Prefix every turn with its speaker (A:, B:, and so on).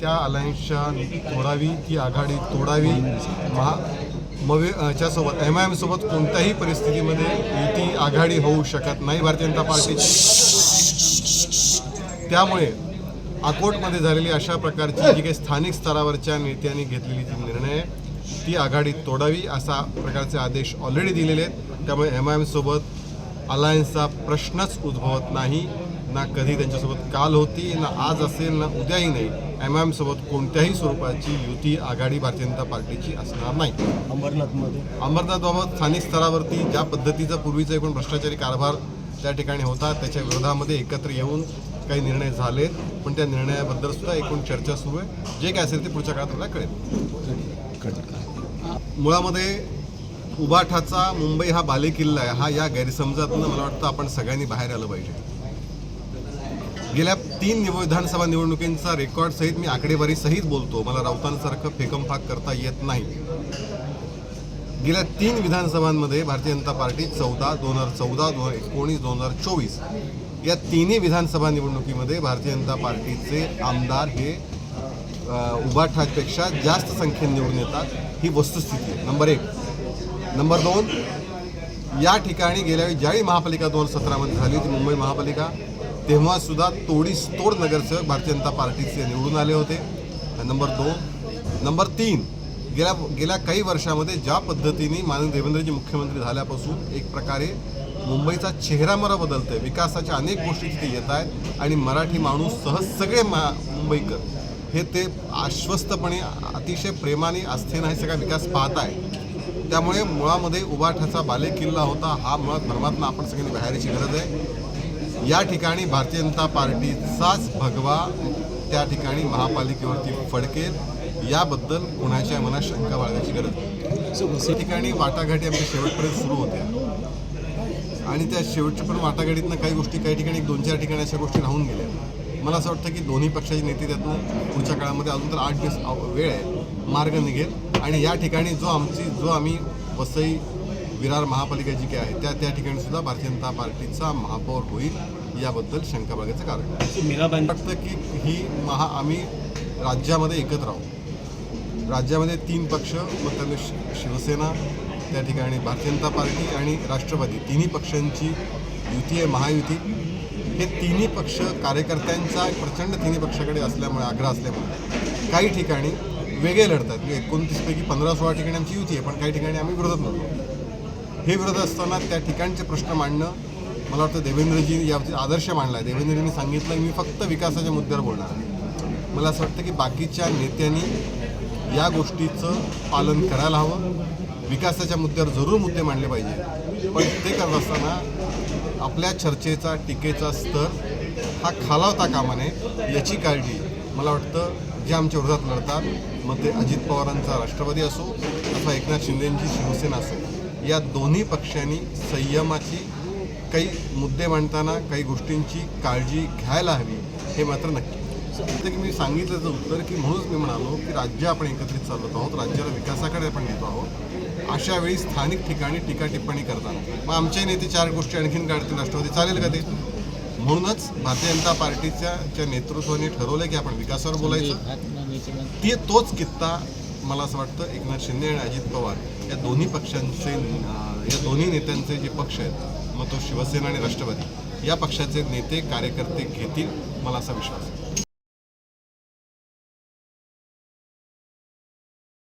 A: त्या अलायन्सच्या तोडावी ती आघाडी तोडावी. महा मवे च्यासोबत एम आय एमसोबत कोणत्याही परिस्थितीमध्ये युती आघाडी होऊ शकत नाही भारतीय जनता पार्टीची त्यामुळे अकोटमध्ये झालेली अशा प्रकारची जी काही स्थानिक स्तरावरच्या नेत्यांनी घेतलेली जी निर्णय ती आघाडी तोडावी असा प्रकारचे आदेश ऑलरेडी दिलेले आहेत. त्यामुळे एम आय एमसोबत अलायन्सचा प्रश्नच उद्भवत नाही. ना कधी त्यांच्यासोबत काल होती ना आज असेल ना उद्याही नाही. एम आय एमसोबत कोणत्याही स्वरूपाची युती आघाडी भारतीय जनता पार्टीची असणार नाही.
B: अंबरनाथमध्ये.
A: अमरनाथबाबत स्थानिक स्तरावरती ज्या पद्धतीचा पूर्वीचा एकूण भ्रष्टाचारी कारभार त्या ठिकाणी होता त्याच्या विरोधामध्ये एकत्र येऊन काही निर्णय झालेत पण त्या निर्णयाबद्दल सुद्धा एकूण चर्चा सुरू आहे. जे काय असेल ते पुढच्या काळात मला कळेल. मुळामध्ये उबाठाचा मुंबई हा बालेकिल्ला आहे हा या गैरसमजातनं मला वाटतं आपण सगळ्यांनी बाहेर आलं पाहिजे. गेल्या तीन निव विधानसभा निवडणुकींचा रेकॉर्ड सहित मी आकडेवारी सहित बोलतो. मला राऊतांसारखं फेकमफाक करता येत नाही. गेल्या तीन विधानसभांमध्ये भारतीय जनता पार्टी चौदा दोन हजार चौदा दोन हजार एकोणीस दोन हजार चोवीस या तिन्ही विधानसभा निवडणुकीमध्ये भारतीय जनता पार्टीचे आमदार हे अ, उभाठापेक्षा जास्त संख्येने निवडून येतात ही वस्तुस्थिती आहे. नंबर एक. नंबर दोन या ठिकाणी गेल्या ज्यावेळी महापालिका दोन हजार सतरामध्ये झाली होती मुंबई महापालिका तेव्हासुद्धा तोडीस तोड नगरसेवक भारतीय जनता पार्टीचे निवडून आले होते. नंबर दोन नंबर तीन गेल्या गेल्या काही वर्षामध्ये ज्या पद्धतीने माननीय देवेंद्रजी मुख्यमंत्री झाल्यापासून एक प्रकारे मुंबईचा चेहरा मरा बदलतोय. विकासाच्या अनेक गोष्टी तिथे येत आहेत आणि मराठी माणूस सहज सगळे मा मुंबईकर. हे ते आश्वस्तपणे अतिशय प्रेमाने आस्थेनं हे सगळा विकास पाहत आहे त्यामुळे मुळामध्ये उबाठाचा बालेकिल्ला होता. हा मुळात धर्मातून आपण सगळ्यांनी बाहेरची गरज आहे. या ठिकाणी भारतीय जनता पार्टीचाच भगवा त्या ठिकाणी महापालिकेवरती फडकेल याबद्दल कोणाच्या मनात शंका बाळगायची गरज नाही. या ठिकाणी वाटाघाटी आमच्या शेवटपर्यंत सुरू होत्या. आणि त्या शेवटच्या पण वाटाघाटीतनं काही गोष्टी काही ठिकाणी दोन चार ठिकाणी अशा गोष्टी राहून गेल्या. मला असं वाटतं की दोन्ही पक्षाचे नेते त्यातनं पुढच्या काळामध्ये अजून तर आठ दिवस अव- वेळ आहे मार्ग निघेल. आणि या ठिकाणी जो आमची जो आम्ही वसई विरार महापालिका जी काही आहे त्या त्या ठिकाणी सुद्धा भारतीय जनता पार्टीचा महापौर होईल याबद्दल शंका बाळगायचं कारण.
B: मीराबाई
A: वाटतं की ही महा आम्ही राज्यामध्ये एकत्र आहोत. राज्यामध्ये तीन पक्ष मग शि- शिवसेना त्या ठिकाणी भारतीय जनता पार्टी आणि राष्ट्रवादी. तिन्ही पक्षांची युती आहे महायुती. हे तिन्ही पक्ष कार्यकर्त्यांचा प्रचंड तिन्ही पक्षाकडे असल्यामुळे आग्रह असल्यामुळे काही ठिकाणी वेगळे लढतात. म्हणजे एकोणतीसपैकी पंधरा सोळा ठिकाणी आमची युती आहे पण काही ठिकाणी आम्ही विरोधात लढतो हे विरोध असताना त्या ठिकाणचे प्रश्न मांडणं मला वाटतं देवेंद्रजी या आदर्श मांडला आहे देवेंद्रजींनी सांगितलं मी फक्त विकासाच्या मुद्द्यावर बोलणार आहे. मला असं वाटतं की बाकीच्या नेत्यांनी या गोष्टीचं पालन करायला हवं. विकासाच्या मुद्द्यावर जरूर मुद्दे मांडले पाहिजे. पण ते करत असताना आपल्या चर्चेचा टीकेचा स्तर हा खालावता कामा नये याची काळजी मला वाटतं जे आमच्या विरोधात लढतात मग ते अजित पवारांचा राष्ट्रवादी असो अथवा एकनाथ शिंदेंची शिवसेना असो या दोन्ही पक्षांनी संयमाची काही मुद्दे मांडताना काही गोष्टींची काळजी घ्यायला हवी हे मात्र नक्की. की मी सांगितल्याचं उत्तर की म्हणूनच मी म्हणालो की राज्य आपण एकत्रित चालवत आहोत राज्याला विकासाकडे आपण नेतो आहोत. अशा वेळी स्थानिक ठिकाणी टीका टिप्पणी करताना. मग आमचे नेते चार गोष्टी आणखीन काढतील राष्ट्रवादी चालेल का ते? म्हणूनच भारतीय जनता पार्टीच्या च्या नेतृत्वाने ठरवलं की आपण विकासावर बोलायचं ते तोच कित्ता मला असं वाटतं एकनाथ शिंदे आणि अजित पवार या दोन्ही पक्षांचे या दोन्ही नेत्यांचे जे पक्ष आहेत मग तो शिवसेना आणि राष्ट्रवादी या पक्षाचे नेते कार्यकर्ते घेतील मला असा विश्वास आहे.